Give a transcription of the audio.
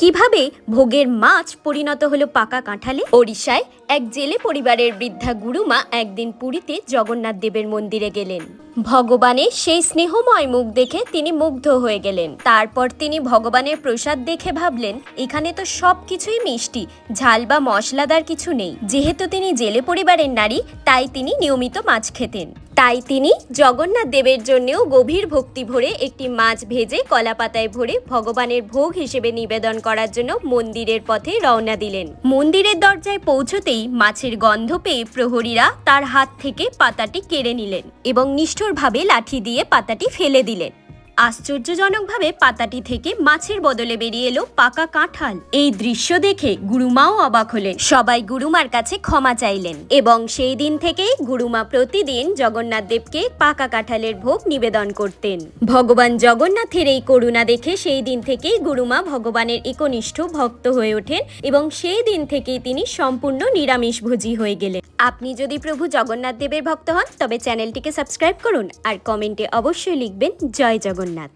কীভাবে ভোগের মাছ পরিণত হলো পাকা কাঁঠালে? ওড়িশায় এক জেলে পরিবারের বৃদ্ধা গুরুমা একদিন পুরীতে জগন্নাথ দেবের মন্দিরে গেলেন। ভগবানের সেই স্নেহময় মুখ দেখে তিনি মুগ্ধ হয়ে গেলেন। তারপর তিনি ভগবানের প্রসাদ দেখে ভাবলেন, এখানে তো সব কিছুই মিষ্টি, ঝাল বা মশলাদার কিছু নেই। যেহেতু তিনি জেলে পরিবারের নারী, তাই তিনি নিয়মিত মাছ খেতেন। তাই তিনি জগন্নাথ দেবের জন্যেও গভীর ভক্তি ভরে একটি মাছ ভেজে কলা পাতায় ভরে ভগবানের ভোগ হিসেবে নিবেদন করার জন্য মন্দিরের পথে রওনা দিলেন। মন্দিরের দরজায় পৌঁছতেই মাছের গন্ধ পেয়ে প্রহরীরা তার হাত থেকে পাতাটি কেড়ে নিলেন এবং নিষ্ঠুরভাবে লাঠি দিয়ে পাতাটি ফেলে দিলেন। আশ্চর্যজনকভাবে পাতাটি থেকে মাছের বদলে বেরিয়ে এলো পাকা কাঁঠাল। এই দৃশ্য দেখে গুরুমাও অবাক হলেন। সবাই গুরুমার কাছে ক্ষমা চাইলেন এবং সেই দিন থেকেই গুরুমা প্রতিদিন জগন্নাথ দেবকে পাকা কাঁঠালের ভোগ নিবেদন করতেন। ভগবান জগন্নাথের এই করুণা দেখে সেই দিন থেকেই গুরুমা ভগবানের একনিষ্ঠ ভক্ত হয়ে ওঠেন এবং সেই দিন থেকেই তিনি সম্পূর্ণ নিরামিষভোজী হয়ে গেলেন। আপনি যদি প্রভু জগন্নাথ দেবের ভক্ত হন, তবে চ্যানেলটিকে সাবস্ক্রাইব করুন আর কমেন্টে অবশ্যই লিখবেন, জয় জগন্নাথ